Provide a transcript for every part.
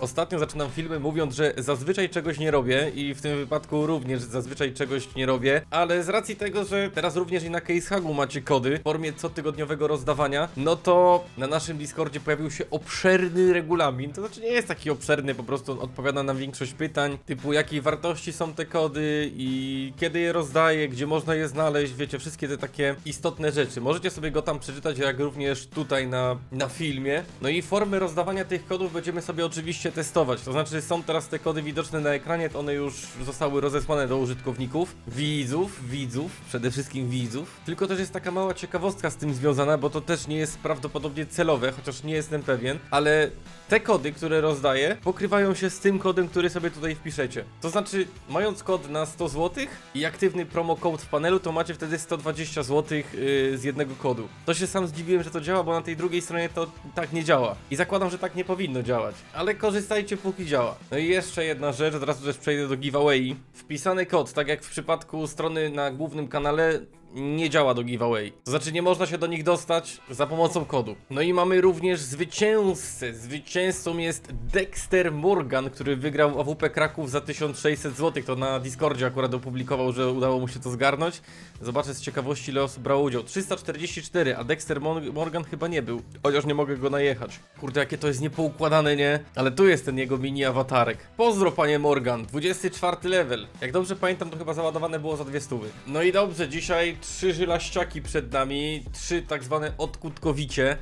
Ostatnio zaczynam filmy mówiąc, że zazwyczaj czegoś nie robię i w tym wypadku również zazwyczaj czegoś nie robię, ale z racji tego, że teraz również i na CaseHagu macie kody w formie cotygodniowego rozdawania, no to na naszym Discordzie pojawił się obszerny regulamin, to znaczy nie jest taki obszerny, po prostu on odpowiada na większość pytań, typu jakiej wartości są te kody i kiedy je rozdaję, gdzie można je znaleźć, wiecie, wszystkie te takie istotne rzeczy. Możecie sobie go tam przeczytać, jak również tutaj na, na filmie. No i formy rozdawania tych kodów będziemy sobie oczywiście testować. To znaczy są teraz te kody widoczne na ekranie, to one już zostały rozesłane do użytkowników, widzów, widzów, przede wszystkim widzów. Tylko też jest taka mała ciekawostka z tym związana, bo to też nie jest prawdopodobnie celowe, chociaż nie jestem pewien, ale te kody, które rozdaję, pokrywają się z tym kodem, który sobie tutaj wpiszecie. To znaczy, mając kod na 100 zł i aktywny promo code w panelu, to macie wtedy 120 zł yy, z jednego kodu. To się sam zdziwiłem, że to działa, bo na tej drugiej stronie to tak nie działa. I zakładam, że tak nie powinno działać. Ale korzystajcie póki działa. No i jeszcze jedna rzecz, od razu też przejdę do giveaway. Wpisany kod, tak jak w przypadku strony na głównym kanale, nie działa do giveaway. To znaczy nie można się do nich dostać za pomocą kodu. No i mamy również zwycięzcę. Zwycięzcą jest Dexter Morgan, który wygrał AWP Kraków za 1600 zł. To na Discordzie akurat opublikował, że udało mu się to zgarnąć. Zobaczę z ciekawości ile osób brało udział. 344, a Dexter Morgan chyba nie był. Chociaż nie mogę go najechać. Kurde, jakie to jest niepoukładane, nie? Ale tu jest ten jego mini awatarek. Pozdro, panie Morgan. 24 level. Jak dobrze pamiętam, to chyba załadowane było za dwie stówy. No i dobrze, dzisiaj trzy żylaściaki przed nami. Trzy tak zwane odkutkowicie.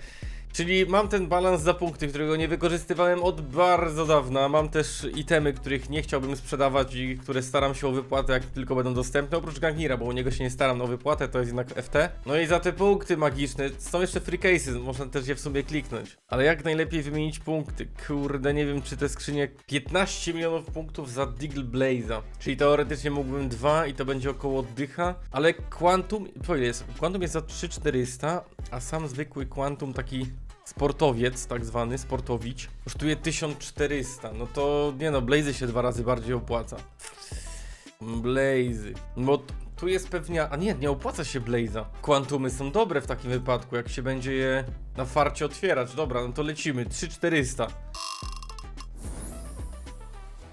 Czyli mam ten balans za punkty, którego nie wykorzystywałem od bardzo dawna. Mam też itemy, których nie chciałbym sprzedawać i które staram się o wypłatę, jak tylko będą dostępne. Oprócz Gangnira, bo u niego się nie staram o wypłatę, to jest jednak FT. No i za te punkty magiczne są jeszcze free cases, można też je w sobie kliknąć. Ale jak najlepiej wymienić punkty? Kurde, nie wiem, czy te skrzynie 15 milionów punktów za Deagle Blaze'a. Czyli teoretycznie mógłbym dwa i to będzie około dycha. Ale Quantum, ile jest? Quantum jest za 3400, a sam zwykły Quantum taki sportowiec, tak zwany, sportowicz, kosztuje 1400. No to nie no, Blazy się dwa razy bardziej opłaca. Blazy. Bo t- tu jest pewnie. A nie, nie opłaca się Blaza. Quantumy są dobre w takim wypadku, jak się będzie je na farcie otwierać. Dobra, no to lecimy. 3400.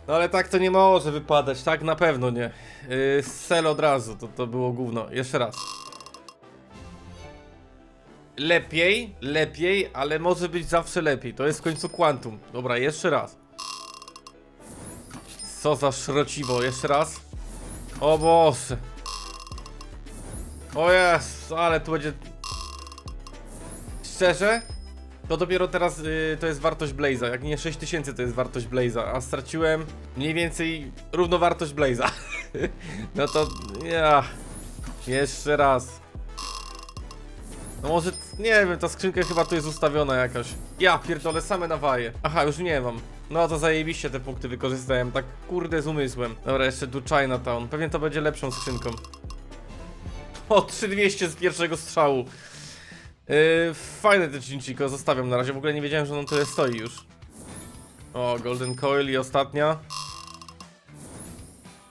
No ale tak to nie może wypadać, tak na pewno nie. Yy, sell od razu, to, to było gówno. Jeszcze raz. Lepiej, lepiej, ale może być zawsze lepiej. To jest w końcu Quantum. Dobra, jeszcze raz. Co za szrociwo, jeszcze raz. O Boże. O jest, ale tu będzie... Szczerze? To dopiero teraz y, to jest wartość Blaze'a. Jak nie 6000 to jest wartość Blaze'a, a straciłem mniej więcej równowartość Blaze'a. no to ja. Jeszcze raz. No może, nie wiem, ta skrzynka chyba tu jest ustawiona jakaś. Ja pierdolę, same nawaje. Aha, już nie mam. No to zajebiście te punkty wykorzystałem, tak kurde z umysłem. Dobra, jeszcze tu Chinatown. Pewnie to będzie lepszą skrzynką. O, 3200 z pierwszego strzału. Yy, fajne te Chinchiko, zostawiam na razie. W ogóle nie wiedziałem, że on tyle stoi już. O, Golden Coil i ostatnia.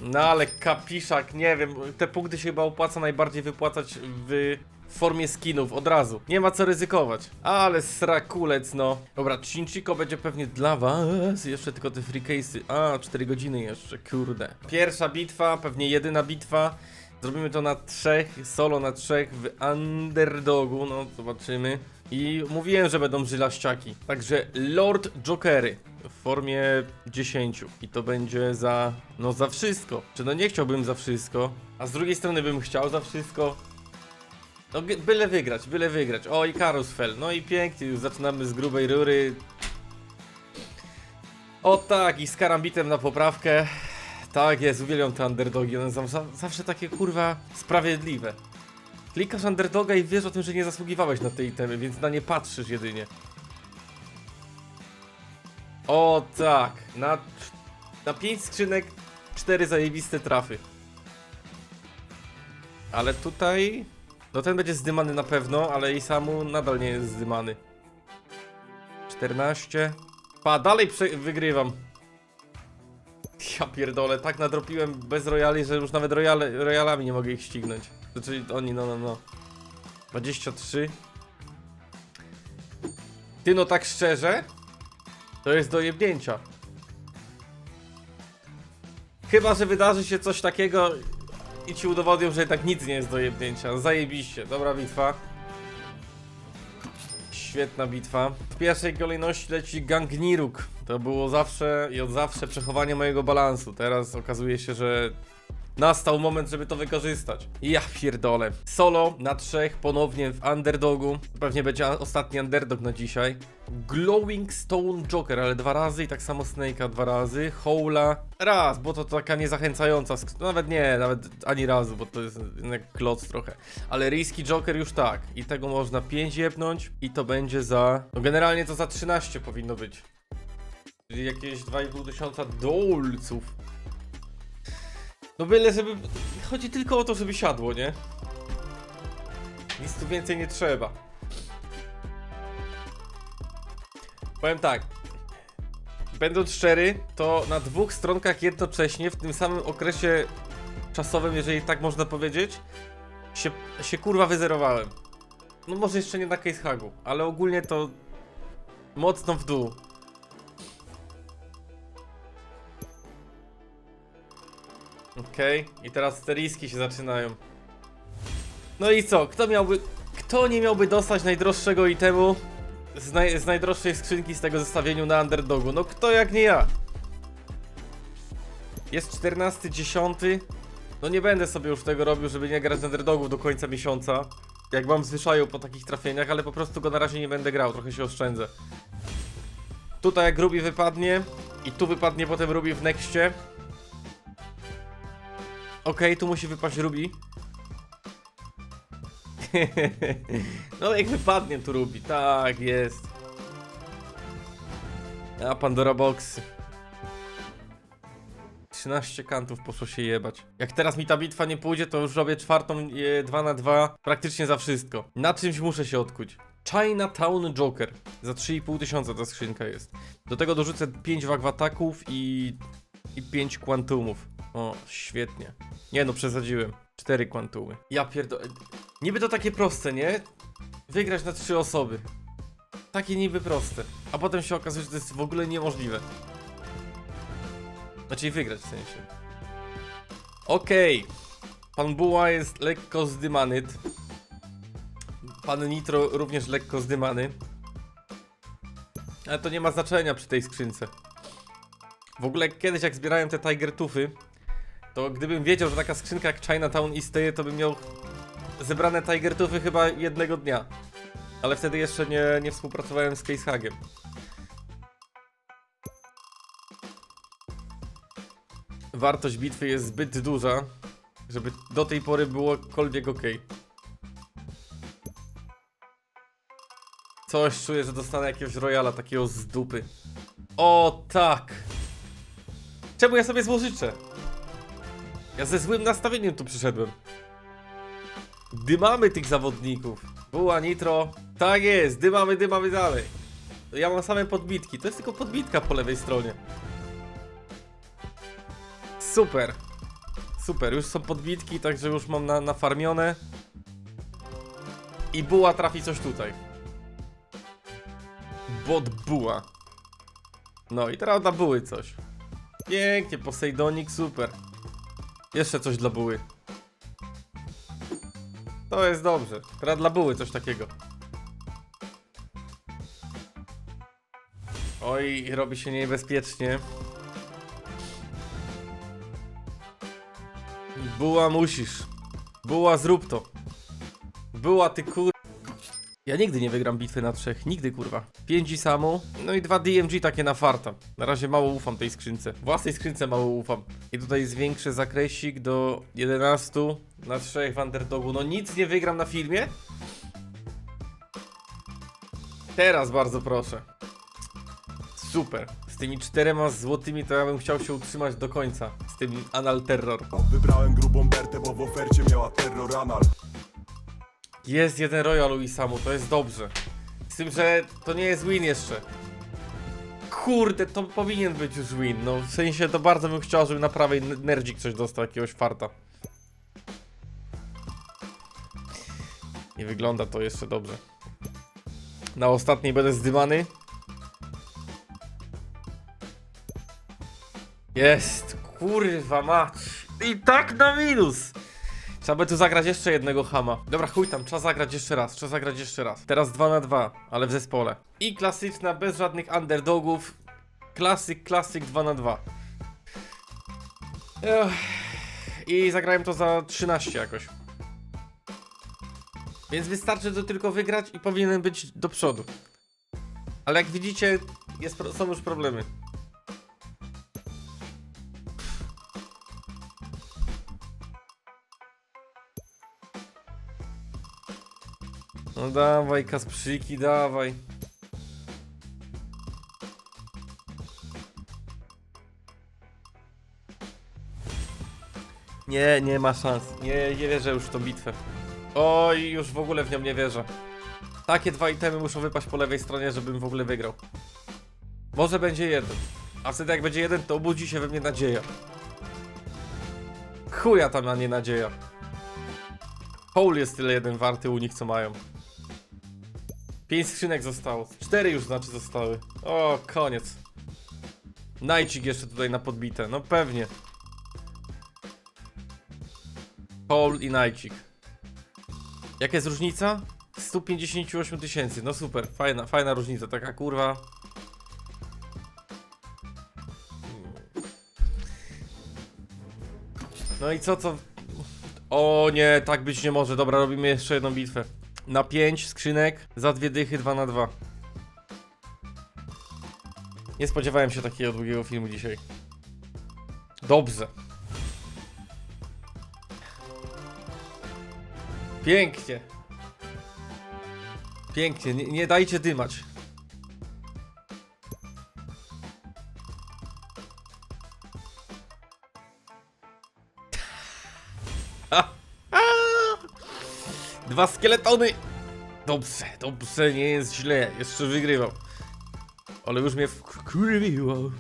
No ale kapiszak, nie wiem, te punkty się chyba opłaca najbardziej wypłacać w formie skinów od razu. Nie ma co ryzykować. Ale srakulec, no. Dobra, Chinchiko będzie pewnie dla was. Jeszcze tylko te free case'y. A, 4 godziny jeszcze, kurde. Pierwsza bitwa, pewnie jedyna bitwa. Zrobimy to na trzech, solo na trzech w underdogu, no zobaczymy. I mówiłem, że będą żylaściaki. Także Lord Jokery w formie 10. I to będzie za, no za wszystko. Czy no nie chciałbym za wszystko, a z drugiej strony bym chciał za wszystko. No byle wygrać, byle wygrać. O i Karusfel, no i pięknie, już zaczynamy z grubej rury. O tak, i z karambitem na poprawkę. Tak jest, uwielbiam te underdogi, one są za- zawsze takie kurwa sprawiedliwe. Klikasz underdoga i wiesz o tym, że nie zasługiwałeś na te itemy, więc na nie patrzysz jedynie. O tak, na, na 5 skrzynek 4 zajebiste trafy. Ale tutaj... No ten będzie zdymany na pewno, ale i samu nadal nie jest zdymany. 14. Pa, dalej wygrywam. Ja pierdolę, tak nadropiłem bez royali, że już nawet royale, royalami nie mogę ich ścignąć. Znaczy oni, no, no, no. 23. Ty no tak szczerze, To jest do jebnięcia. Chyba, że wydarzy się coś takiego i ci udowodnią, że jednak nic nie jest do jebnięcia. Zajebiście, dobra bitwa. Świetna bitwa. W pierwszej kolejności leci Gangniruk. To było zawsze i od zawsze przechowanie mojego balansu. Teraz okazuje się, że nastał moment, żeby to wykorzystać. Ja pierdolę. Solo na trzech, ponownie w underdogu. Pewnie będzie ostatni underdog na dzisiaj. Glowing Stone Joker, ale dwa razy i tak samo Snake'a dwa razy. Howla raz, bo to taka niezachęcająca. sk- Nawet nie, nawet ani razu, bo to jest jednak kloc trochę. Ale Risky Joker już tak. I tego można 5 jebnąć i to będzie za... No generalnie to za 13 powinno być. Czyli jakieś 2,5 tysiąca dolców. No byle, żeby... Chodzi tylko o to, żeby siadło, nie? Nic tu więcej nie trzeba. Powiem tak. Będąc szczery, to na dwóch stronkach jednocześnie, w tym samym okresie czasowym, jeżeli tak można powiedzieć, się, się kurwa wyzerowałem. No może jeszcze nie na case hagu, ale ogólnie to mocno w dół. Okej, i teraz te riski się zaczynają. No i co? Kto miałby. Kto nie miałby dostać najdroższego itemu z, naj, z najdroższej skrzynki z tego zestawieniu na underdogu? No kto jak nie ja? Jest 14.10. No nie będę sobie już tego robił, żeby nie grać underdogów do końca miesiąca. Jak mam zwyczaju po takich trafieniach, ale po prostu go na razie nie będę grał, trochę się oszczędzę. Tutaj jak Ruby wypadnie i tu wypadnie potem Ruby w nexcie. Okej, tu musi wypaść Ruby. no jak wypadnie tu Ruby, tak jest. A Pandora Boxy. 13 kantów poszło się jebać. Jak teraz mi ta bitwa nie pójdzie, to już robię czwartą 2 na 2 praktycznie za wszystko. Na czymś muszę się odkuć. Chinatown Joker. Za 3,5 tysiąca ta skrzynka jest. Do tego dorzucę 5 wagwataków i, i 5 kwantumów. O, świetnie. Nie no, przesadziłem. 4 kwantumy. Ja pierdolę. Niby to takie proste, nie? Wygrać na 3 osoby. Takie niby proste. A potem się okazuje, że to jest w ogóle niemożliwe. Znaczy wygrać w sensie. Okej. Pan Buła jest lekko zdymany. Pan Nitro również lekko zdymany. Ale to nie ma znaczenia przy tej skrzynce. W ogóle kiedyś jak zbierałem te Tiger Tufy, to gdybym wiedział, że taka skrzynka jak Chinatown istnieje, to bym miał zebrane Tiger Tufy chyba jednego dnia. Ale wtedy jeszcze nie, nie współpracowałem z Case Hagiem. Wartość bitwy jest zbyt duża, żeby do tej pory byłokolwiek ok. Coś czuję, że dostanę jakiegoś royala takiego z dupy. O tak! Czemu ja sobie złożyczę? Ja ze złym nastawieniem tu przyszedłem. Dymamy tych zawodników. Była nitro. Tak jest, dymamy, dymamy dalej. Ja mam same podbitki. To jest tylko podbitka po lewej stronie. Super. Super, już są podbitki, także już mam na, nafarmione. I buła trafi coś tutaj. Bot buła. No i teraz dla buły coś. Pięknie, Posejdonik, super. Jeszcze coś dla buły. To jest dobrze. Teraz dla buły coś takiego. Oj, robi się niebezpiecznie. Buła musisz. Buła zrób to. Buła ty kur... Ja nigdy nie wygram bitwy na trzech, nigdy kurwa. 5 samu, no i dwa DMG takie na farta. Na razie mało ufam tej skrzynce. Własnej skrzynce mało ufam. I tutaj zwiększę zakresik do 11 na 3 w underdogu. No nic nie wygram na filmie? Teraz bardzo proszę. Super. Z tymi czterema złotymi to ja bym chciał się utrzymać do końca. Z tym Anal Terror. Wybrałem grubą Bertę, bo w ofercie miała terror anal Jest jeden Royal u Isamu, to jest dobrze. Z tym, że to nie jest win jeszcze. Kurde, to powinien być już win. No w sensie to bardzo bym chciał, żeby na prawej nerdzik coś dostał, jakiegoś farta. Nie wygląda to jeszcze dobrze. Na ostatniej będę zdymany. Jest, kurwa mać. I tak na minus. Trzeba by tu zagrać jeszcze jednego hama. Dobra, chuj tam, trzeba zagrać jeszcze raz, trzeba zagrać jeszcze raz. Teraz 2 na 2, ale w zespole. I klasyczna, bez żadnych underdogów. Klasyk, klasyk 2 na 2. Ech. I zagrałem to za 13 jakoś. Więc wystarczy to tylko wygrać i powinien być do przodu. Ale jak widzicie, jest, są już problemy. No dawaj, Kasprzyki, dawaj. Nie, nie ma szans. Nie, nie wierzę już w tą bitwę. Oj, już w ogóle w nią nie wierzę. Takie dwa itemy muszą wypaść po lewej stronie, żebym w ogóle wygrał. Może będzie jeden. A wtedy jak będzie jeden, to obudzi się we mnie nadzieja. Chuja tam na nie nadzieja. Hole jest tyle jeden warty u nich, co mają. Pięć skrzynek zostało. Cztery już znaczy zostały. O, koniec. Najcik jeszcze tutaj na podbite. No pewnie. Hole i Najcik. Jaka jest różnica? 158 tysięcy. No super, fajna, fajna różnica. Taka kurwa. No i co, co? O nie, tak być nie może. Dobra, robimy jeszcze jedną bitwę. Na 5 skrzynek, za dwie dychy, 2 na 2. Nie spodziewałem się takiego długiego filmu dzisiaj. Dobrze. Pięknie. Pięknie, nie, nie dajcie dymać. Ha! Dwa skieletony! Dobrze, dobrze, nie jest źle, jeszcze wygrywał. Ale już mnie wkurwiło.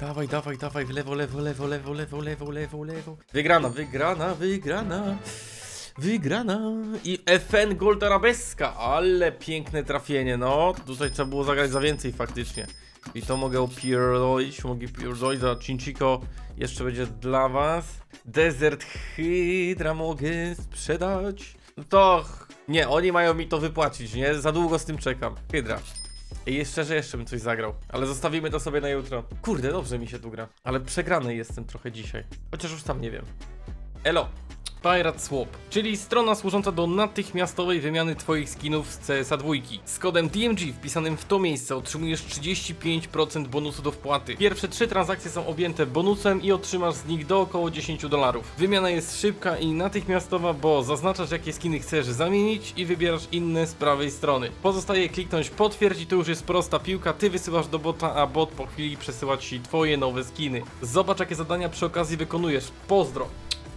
Dawaj, dawaj, dawaj, w lewo, lewo, lewo, lewo, lewo, lewo, lewo, lewo. Wygrana, wygrana, wygrana. Wygrana. I FN Gold Arabeska, ale piękne trafienie, no. Tutaj trzeba było zagrać za więcej faktycznie. I to mogę opierdolić, mogę pierdolić za Cinchico. Jeszcze będzie dla was. Desert Hydra mogę sprzedać. No to... Nie, oni mają mi to wypłacić, nie? Za długo z tym czekam. Hydra. I jeszcze, że jeszcze bym coś zagrał. Ale zostawimy to sobie na jutro. Kurde, dobrze mi się tu gra. Ale przegrany jestem trochę dzisiaj. Chociaż już tam nie wiem. Elo. Pirate Swap, czyli strona służąca do natychmiastowej wymiany Twoich skinów z CSA 2. Z kodem DMG wpisanym w to miejsce otrzymujesz 35% bonusu do wpłaty. Pierwsze trzy transakcje są objęte bonusem i otrzymasz z nich do około 10 dolarów. Wymiana jest szybka i natychmiastowa, bo zaznaczasz jakie skiny chcesz zamienić i wybierasz inne z prawej strony. Pozostaje kliknąć potwierdź i to już jest prosta piłka, ty wysyłasz do bota, a bot po chwili przesyła Ci Twoje nowe skiny. Zobacz jakie zadania przy okazji wykonujesz. Pozdro!